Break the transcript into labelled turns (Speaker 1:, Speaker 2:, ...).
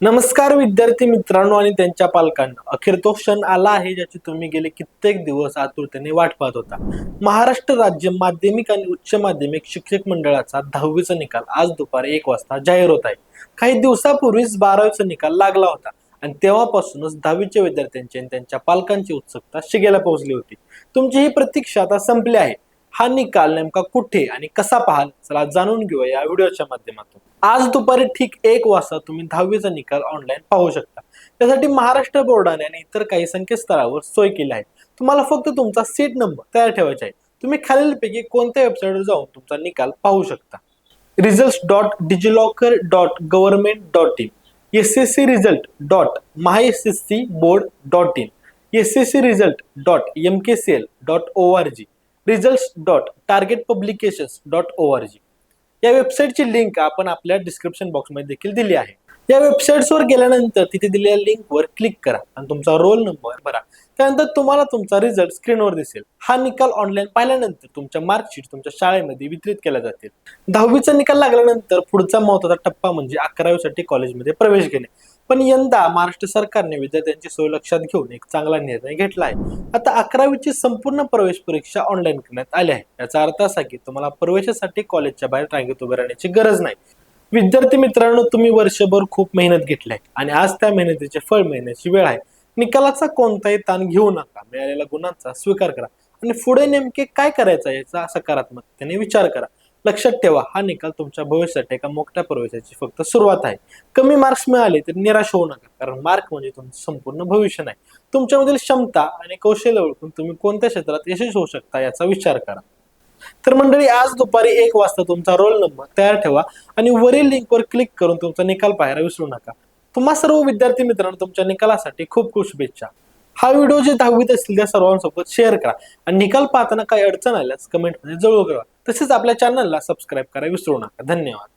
Speaker 1: नमस्कार विद्यार्थी मित्रांनो आणि त्यांच्या पालकांना. अखेर तो क्षण आला आहे ज्याची तुम्ही गेले कित्येक दिवस आतुरतेने वाट पाहत होता. महाराष्ट्र राज्य माध्यमिक आणि उच्च माध्यमिक शिक्षक मंडळाचा दहावीचा निकाल आज दुपारी एक वाजता जाहीर होत आहे. काही दिवसापूर्वीच बारावीचा निकाल लागला होता आणि तेव्हापासूनच दहावीच्या विद्यार्थ्यांची आणि त्यांच्या पालकांची उत्सुकता शिगेला पोहोचली होती. तुमची ही प्रतीक्षा आता संपली आहे. हा निकाल नेमका कुठे आणि कसा पाहाल? चला जाणून घेऊया या व्हिडिओच्या माध्यमातून. आज दुपारी ठीक एक वाजता तुम्ही दहावीचा निकाल ऑनलाईन पाहू शकता. त्यासाठी महाराष्ट्र बोर्डाने आणि इतर काही संकेतस्थळावर सोय केली आहे. तुम्हाला फक्त तुमचा सीट नंबर तयार ठेवायचा आहे. तुम्ही खालीलपैकी कोणत्या वेबसाईटवर जाऊन तुमचा निकाल पाहू शकता. Result dot DigiLocker dot government dot in S S C result dot Maha S S C board dot in S S C result dot M K C L dot O R G result dot target publications dot O R G या वेबसाईटची link आपण आपल्या description बॉक्समध्ये देखील दिली आहे. या वेबसाईट्सवर गेल्यानंतर तिथे दिलेल्या लिंकवर क्लिक करा आणि तुमचा रोल नंबर भरा. त्यानंतर तुम्हाला तुमचा रिझल्ट स्क्रीनवर दिसेल. हा निकाल ऑनलाईन पाहिल्यानंतर तुमच्या मार्कशीट तुमच्या शाळेमध्ये वितरित केल्या जातील. दहावीचा निकाल लागल्यानंतर पुढचा महत्त्वाचा टप्पा म्हणजे अकरावीसाठी कॉलेजमध्ये प्रवेश घेणे. पण यंदा महाराष्ट्र सरकारने विद्यार्थ्यांची सोय लक्षात घेऊन एक चांगला निर्णय घेतला आहे. आता अकरावीची संपूर्ण प्रवेश परीक्षा ऑनलाईन करण्यात आली आहे. याचा अर्थ असा की तुम्हाला प्रवेशासाठी कॉलेजच्या बाहेर रांगेत उभे राहण्याची गरज नाही. विद्यार्थी मित्रांनो तुम्ही वर्षभर खूप मेहनत घेतली आहे. आणि आज त्या मेहनतीचे फळ मिळण्याची वेळ आहे. निकालाचा कोणताही ताण घेऊ नका. मिळालेल्या गुणांचा स्वीकार करा. आणि पुढे नेमके काय करायचं याचा सकारात्मकतेने विचार करा. लक्षात ठेवा हा निकाल तुमच्या भविष्यासाठी एका मोठ्या प्रवेशाची फक्त सुरुवात आहे. कमी मार्क्स मिळाले तर निराश होऊ नका कारण मार्क म्हणजे तुमचं संपूर्ण भविष्य नाही. तुमच्यामधील क्षमता आणि कौशल्य ओळखून तुम्ही कोणत्या क्षेत्रात यशस्वी होऊ शकता याचा विचार करा. तर मंडळी आज दुपारी एक वाजता तुमचा रोल नंबर तयार ठेवा आणि वरील लिंकवर क्लिक करून तुमचा निकाल पाहायला विसरू नका. तुम्हा सर्व विद्यार्थी मित्रांनो तुमच्या निकालासाठी खूप खूप शुभेच्छा. हा व्हिडिओ जे दहावीत असतील त्या सर्वांसोबत शेअर करा आणि निकाल पाहताना काही अडचण आल्यास कमेंटमध्ये जवळ करा तसेच आपल्या चॅनलला सबस्क्राईब करायला विसरू नका. धन्यवाद.